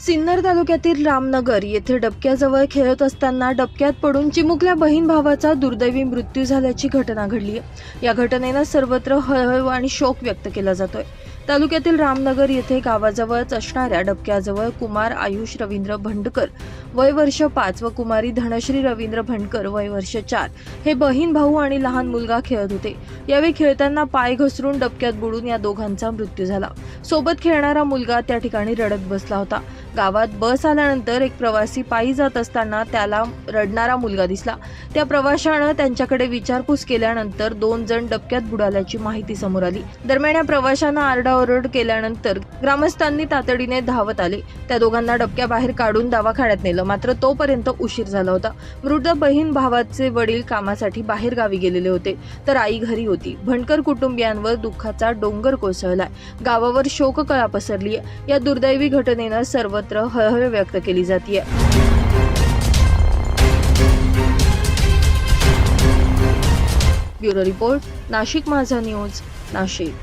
सिन्नर तालुक्यातील रामनगर येथे डबक्याजवळ खेळत असताना डबक्यात पडून चिमुकल्या बहीण भावाचा दुर्दैवी मृत्यू झाल्याची घटना घडली आहे. या घटनेनं सर्वत्र हळहळ आणि शोक व्यक्त केला जातोय. तालुक्यातील रामनगर येथे गावाजवळच असणाऱ्या डबक्याजवळ कुमार आयुष रवींद्र भंडकर वय वर्ष पाच व कुमारी धनश्री रवींद्र भंडकर वय वर्ष चार हे बहीण भाऊ आणि लहान मुलगा खेळत होते. यावेळी खेळताना पाय घसरून डबक्यात बुडून या दोघांचा मृत्यू झाला. सोबत खेळणारा मुलगा त्या ठिकाणी रडत बसला होता. गावात बस आल्यानंतर एक प्रवासी पायी जात असताना त्याला रडणारा मुलगा दिसला. त्या प्रवाशानं त्यांच्याकडे विचारपूस केल्यानंतर दोन जण डबक्यात बुडाल्याची माहिती समोर आली. दरम्यान या प्रवाशानं आरडाओरड केल्यानंतर ग्रामस्थांनी तातडीने धावत आले. त्या दोघांना डबक्याबाहेर काढून दवाखान्यात नेलं. मात्र तोपर्यंत उशीर झाला होता. मृत बहीण भावाचे वडील कामासाठी बाहेर गावी गेलेले होते. तर आई घरी होती. भणकर कुटुंबियांवर दुःखाचा डोंगर कोसळलाय. गावावर शोककळा पसरली आहे या दुर्दैवी घटनेनं सर्व मात्र हळहळ व्यक्त केली जाते ब्युरो रिपोर्ट नाशिक माझा न्यूज नाशिक.